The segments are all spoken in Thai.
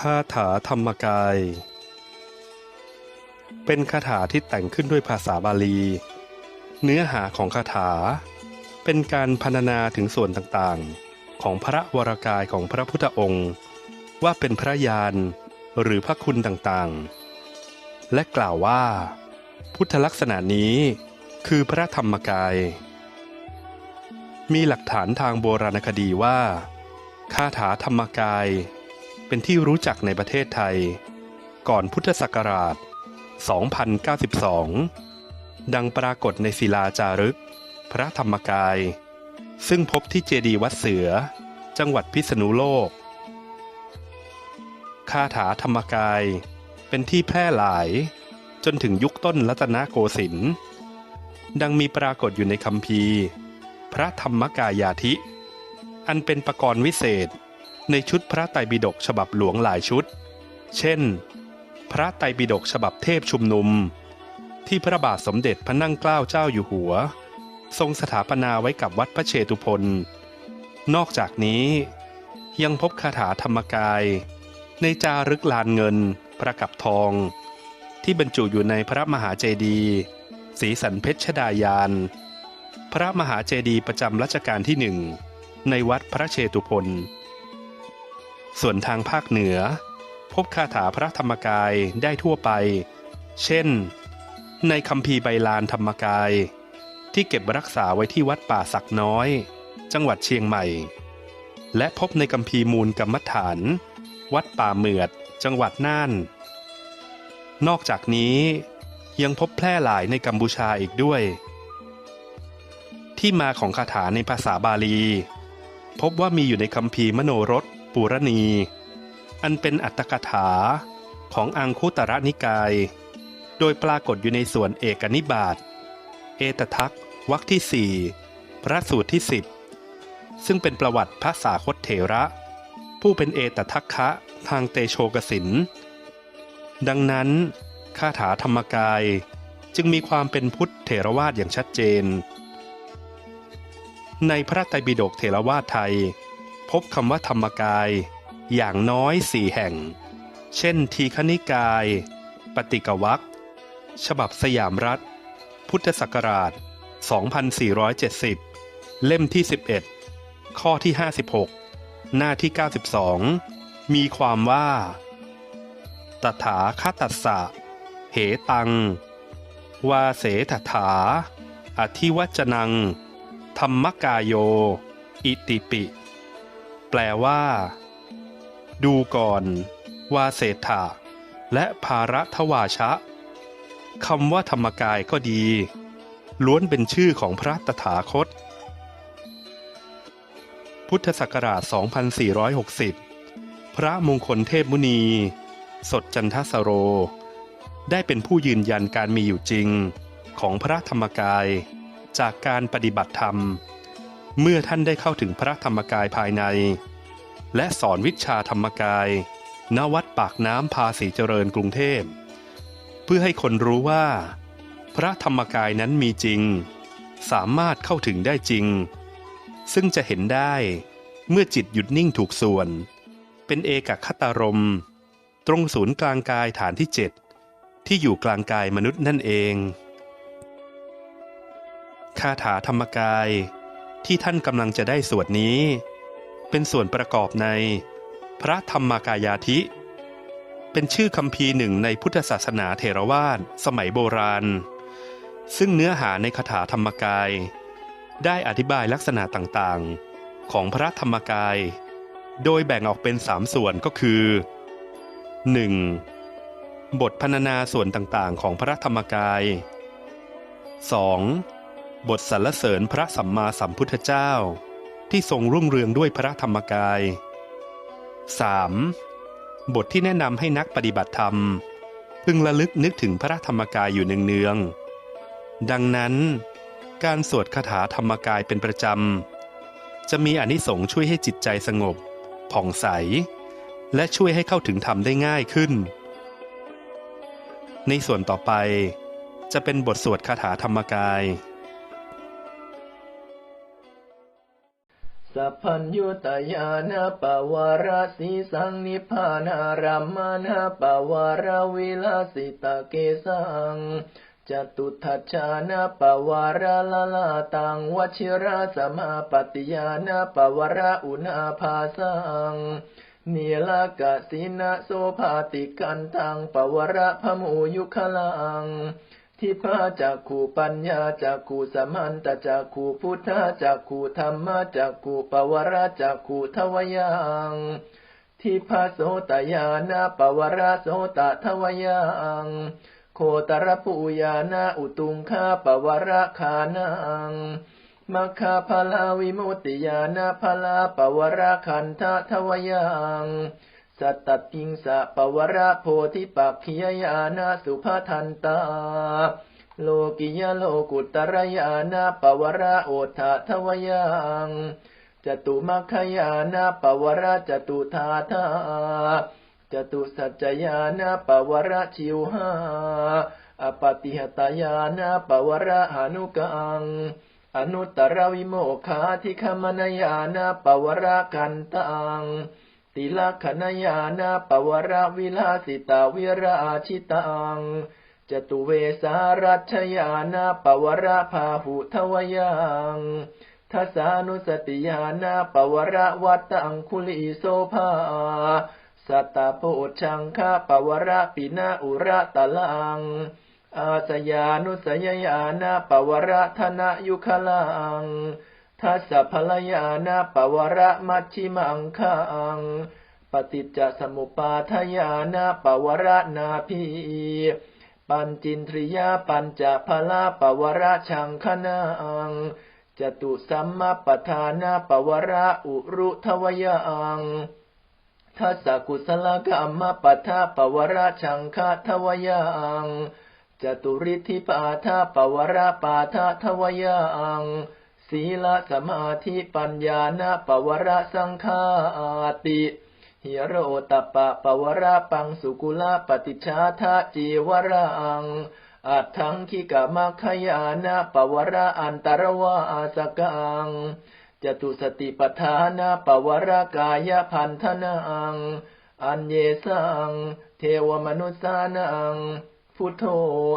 คาถาธรรมกาย เป็นคาถาที่แต่งขึ้นด้วยภาษาบาลี เนื้อหาของคาถา เป็นการพรรณนาถึงส่วนต่างๆ ของพระวรากายของพระพุทธองค์ ว่าเป็นพระยานหรือพระคุณต่างๆ และกล่าวว่า พุทธลักษณะนี้คือพระธรรมกาย มีหลักฐานทางโบราณคดีว่าคาถาธรรมกาย เป็นที่รู้จักในประเทศไทย ก่อนพุทธศักราช 2092 ดังปรากฏในศิลาจารึก พระธรรมกาย ซึ่งพบที่เจดีย์วัดเสือ จังหวัดพิษณุโลก คาถาธรรมกาย เป็นที่แพร่หลาย จนถึงยุคต้นรัตนโกสินทร์ดังมีปรากฏอยู่ในคัมภีพระธรรมกายาธิ อันเป็นประกรณ์วิเศษ ในชุดพระไตรปิฎกฉบับหลวงหลายชุด เช่น พระไตรปิฎกฉบับเทพชุมนุม ที่พระบาทสมเด็จพระนั่งเกล้าเจ้าอยู่หัว ทรงสถาปนาไว้กับวัดพระเชตุพนนอกจากนี้ ยังพบคาถาธรรมกาย ในจารึกลานเงินประกับทอง ที่บรรจุอยู่ในพระมหาเจดีย์ศรีสันเพชรดายาน พระมหาเจดีย์ประจำรัชกาลที่หนึ่งในวัดพระเชตุพน ส่วนทางภาคเหนือ พบคาถาพระธรรมกายได้ทั่วไป เช่น ในคัมภีใบลานธรรมกาย ที่เก็บรักษาไว้ที่วัดป่าสักน้อย จังหวัดเชียงใหม่ และพบในคัมภีมูลกรรมฐาน วัดป่าเหมือด จังหวัดน่าน นอกจากนี้ยังพบแพร่หลายในกัมพูชาอีกด้วย ที่มาของคาถาในภาษาบาลี พบว่ามีอยู่ในคัมภีมโนรส ปุรณี อันเป็นอัตถกถาของอังคุตระนิกาย โดยปรากฏอยู่ในส่วนเอกนิบาตเอตทัควรรคที่สี่พระสูตรที่สิบซึ่งเป็นประวัติพระสาคตเถระ ผู้เป็นเอตทัคคะทางเตโชกสิน ดังนั้นคาถาธรรมกายจึงมีความเป็นพุทธเถรวาทอย่างชัดเจน ในพระไตรปิฎกเถรวาทไทย พบคำว่าธรรมกาย อย่างน้อยสี่แห่ง เช่น ทีคณิกาย ปฏิกวักฉบับสยามรัฐ พุทธศักราช 2470 เล่มที่ 11 ข้อที่ 56 หน้าที่ 92 มีความว่า ตถาคตัสสะ เหตัง วาเสถถา อธิวัจนัง ธรรมกายโย อิติปิ แปลว่า ดูก่อน วาเศรษฐะและภาระทวาชะคำว่าธรรมกายก็ดี ล้วนเป็นชื่อของพระตถาคต พุทธศักราช 2460 พระมงคลเทพมุนี สดจันทสโร ได้เป็นผู้ยืนยันการมีอยู่จริง ของพระธรรมกายจากการปฏิบัติธรรม เมื่อท่านได้เข้าถึงพระธรรมกายภายใน และสอนวิชาธรรมกาย ณ วัดปากน้ำภาษีเจริญกรุงเทพ เพื่อให้คนรู้ว่า พระธรรมกายนั้นมีจริง สามารถเข้าถึงได้จริง ซึ่งจะเห็นได้เมื่อจิตหยุดนิ่งถูกส่วน เป็นเอกคตารม ตรงศูนย์กลางกายฐานที่เจ็ดที่อยู่กลางกายมนุษย์นั่นเอง คาถาธรรมกาย ที่ท่านกำลังจะได้สวดนี้ เป็นส่วนประกอบใน พระธรรมกายาธิ เป็นชื่อคำพีหนึ่งในพุทธศาสนาเทรวาสสมัยโบราณ ซึ่งเนื้อหาในคาถาธรรมกาย ได้อธิบายลักษณะต่างๆ ของพระธรรมกาย โดยแบ่งออกเป็นสามส่วนก็คือ 1. บทพรรณนาส่วนต่างๆ ของพระธรรมกาย 2. บทสรรเสริญพระสัมมาสัมพุทธเจ้า ที่ทรงรุ่งเรืองด้วยพระธรรมกาย 3. บทที่แนะนำให้นักปฏิบัติธรรม พึงระลึกนึกถึงพระธรรมกายอยู่เนืองๆดังนั้น การสวดคาถาธรรมกายเป็นประจำ จะมีอนิสงส์ช่วยให้จิตใจสงบ ผ่องใส และช่วยให้เข้าถึงธรรมได้ง่ายขึ้น ในส่วนต่อไปจะเป็นบทสวดคาถาธรรมกาย สัพพัญยุตยานาปวารสีสังนิพานารัมมานาปวารวิลาสิตาเกสังจตุทัชานาปวาราลาลาตังวชิราสมาปฏิยานาปวาราอุณาภาสังเนียลกสินะโสภาติกันตังปวระพมูยุคลัง ทิพาจักขูปัญญาจักขูสมันตจักขูพุทธาจักขูธรรมจักขูปวราจักขูทวยังทิพาโสตยานาปวราโสตทวยังโคตรปูยานาอุตุงคาปวระคานังมัคคาภลาวิมุตติยานาภลาปวราคันทะทวยัง สัตตติงสะปวราโพธิปักขิยญาณสุภทันตา โลกิยโลกุตรยานาปวราโอทาทวยังจตุมัคคยานาปวราจตุธาธาจตุสัจจยานาปวราชิวหาอปติหตายานาปวราหานุกัง อนุตตรวิโมกขาทิคมนายานาปวรากันตัง ติลคณยานาปวราวิลาสิตาวิราชิตังจตุเวสารัชยานาปวราพาหุทวยังทัสานุสติยานาปวราวัตตังคุลิโสภาสัตตาโพชังคาปวราปินาอุระตะลัง อาสยานุสยยานาปวระธนายุคลัง ทัสพลยานาปวระมัชชิมังคัง ปฏิจจสมุปาทยานาปวระนาภีปัญจินทริยาปัญจพลาปวระชังคนังจตุสัมมาปทานาปวระอุรุทวยัง ทัสสกุศลกรรมปัฏฐาปวราชังคาทวยังจตุริธิปาทาปวราปาทาทวยัง ศีลสมาธิปัญญานาปวราสังฆาติหิโรตปะปวราปังสุกุลาปฏิชาทาจีวรังอัตถังคิกามัคขยานาปวราอันตรวาอาสกังจตุสติปทานาปวรากายพันธนัง อันเยสัง เทวมนุสานัง พุทโธ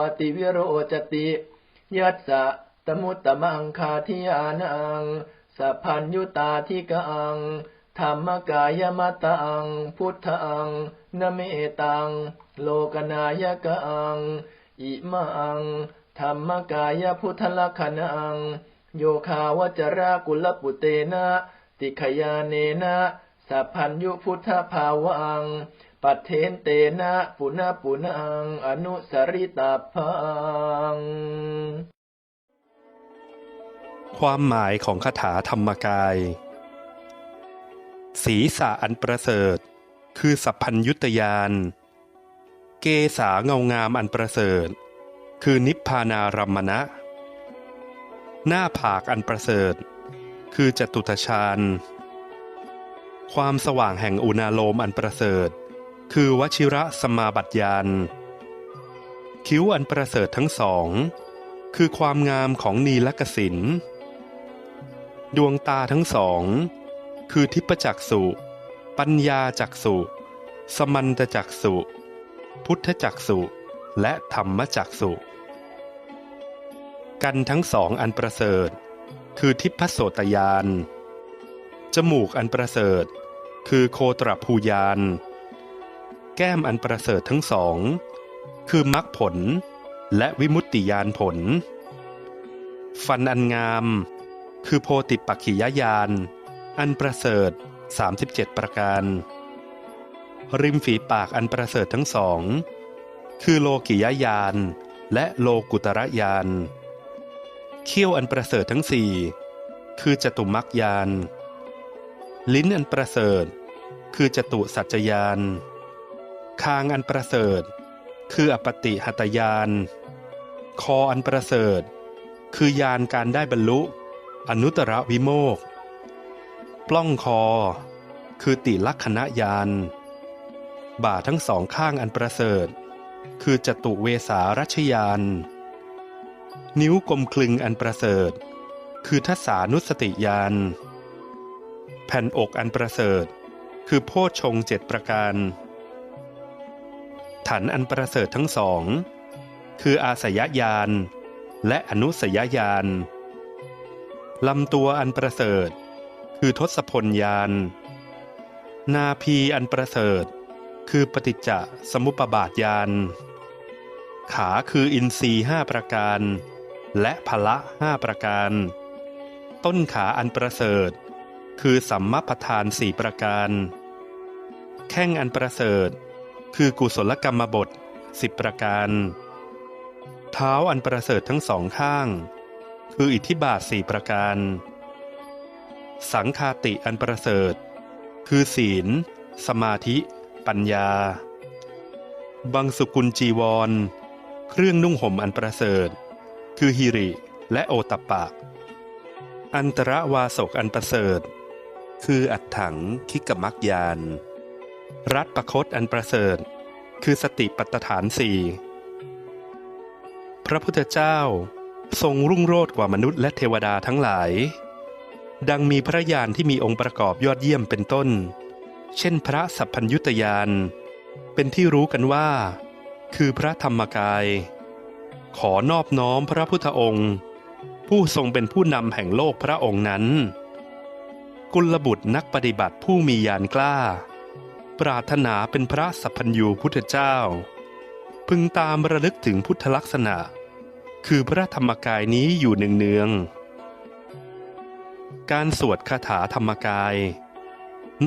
อติวิโรจติ ยัสสะ มุตตมังคาทิยานังสัพพัญยุตาทิกังธรรมกายมัตัง พุทธังนเมตัง โลกนายกัง อิมัง ธรรมกายพุทธลักขณัง โยคาวจรากุลปุเตนะ ติขยาเนนะสัพพัญยุพุทธภาวัง ปัทเทนเตนะ ปุณะปุนัง อนุสริตาพัง ความหมายของคาถาธรรมกาย ศีรษะอันประเสริฐ คือสัพพัญยุตยาน เกษาเงางามอันประเสริฐ คือนิพพานารัมมณะ หน้าผากอันประเสริฐ คือจตุตฌานความสว่างแห่งอุณาโลมอันประเสริฐ คือวชิระสมาบัติญาณคิ้วอันประเสริฐทั้งสอง คือความงามของนีลกสิน ดวงตาทั้งสอง คือทิพจักสุ ปัญญาจักสุ สมันตจักสุ พุทธจักสุ และธรรมจักสุ กันทั้งสองอันประเสริฐ คือทิพโสตยาน จมูกอันประเสริฐ คือโคตรภูยาน แก้มอันประเสริฐทั้งสอง คือมรรคผลและวิมุตติยานผล ฟันอันงาม คือโพติปักขิยญาณ อันประเสริฐ 37 ประการ ริมฝีปากอันประเสริฐทั้งสอง คือโลกิยญาณ และโลกุตระญาณเขี้ยวอันประเสริฐทั้งสี่คือจตุมักยาน ลิ้นอันประเสริฐ คือจตุสัจจยาน คางอันประเสริฐ คืออปติหัตยาน คออันประเสริฐ คือยานการได้บรรลุ อนุตรวิโมกปล้องคอ คือติลักขณยาน บ่าทั้งสองข้างอันประเสริฐ คือจตุเวสารัชยาน นิ้วกลมคลึงอันประเสริฐ คือทัสสานุสติยาน แผ่นอกอันประเสริฐ คือโพชงเจ็ดประการ ฐานอันประเสริฐทั้งสอง คืออาสยญาณและอนุสยญาณ ลำตัวอันประเสริฐ คือทศพลญาณนาพีอันประเสริฐ คือปฏิจจสมุปบาทญาณขาคืออินทรีห้าประการ และพละห้าประการ ต้นขาอันประเสริฐ คือสัมมาประธานสี่ประการ แข้งอันประเสริฐ คือกุศลกรรมบทสิบประการ เท้าอันประเสริฐทั้งสองข้าง คืออิทธิบาทสี่ประการ สังคาติอันประเสริฐ คือศีล สมาธิ ปัญญา บังสุกุลจีวร เครื่องนุ่งห่มอันประเสริฐ คือฮิริและโอตปะ อันตรวาสกอันประเสริฐ คืออัฏถังคิกมักยาน รัตประคตอันประเสริฐ คือสติปัฏฐานสี่พระพุทธเจ้า ทรงรุ่งโรจน์กว่ามนุษย์และเทวดาทั้งหลาย ดังมีพระญาณที่มีองค์ประกอบยอดเยี่ยมเป็นต้น เช่นพระสัพพัญยุตยาน เป็นที่รู้กันว่า คือพระธรรมกาย ขอนอบน้อมพระพุทธองค์ ผู้ทรงเป็นผู้นำแห่งโลกพระองค์นั้น กุลบุตรนักปฏิบัติผู้มีญาณกล้า ปรารถนาเป็นพระสัพพัญญูพุทธเจ้า พึงตามระลึกถึงพุทธลักษณะ คือพระธรรมกายนี้อยู่เนืองๆการสวดคาถาธรรมกาย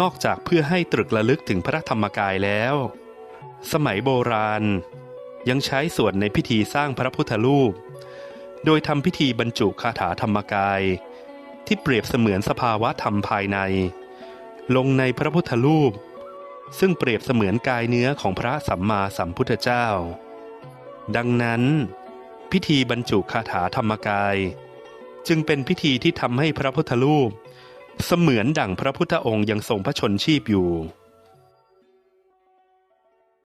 นอกจากเพื่อให้ตรึกระลึกถึงพระธรรมกายแล้ว สมัยโบราณ ยังใช้สวดในพิธีสร้างพระพุทธรูป โดยทำพิธีบรรจุคาถาธรรมกาย ที่เปรียบเสมือนสภาวะธรรมภายใน ลงในพระพุทธรูป ซึ่งเปรียบเสมือนกายเนื้อของพระสัมมาสัมพุทธเจ้า ดังนั้น พิธีบรรจุคาถาธรรมกาย จึงเป็นพิธีที่ทำให้พระพุทธรูป เสมือนดั่งพระพุทธองค์ยังทรงพระชนชีพอยู่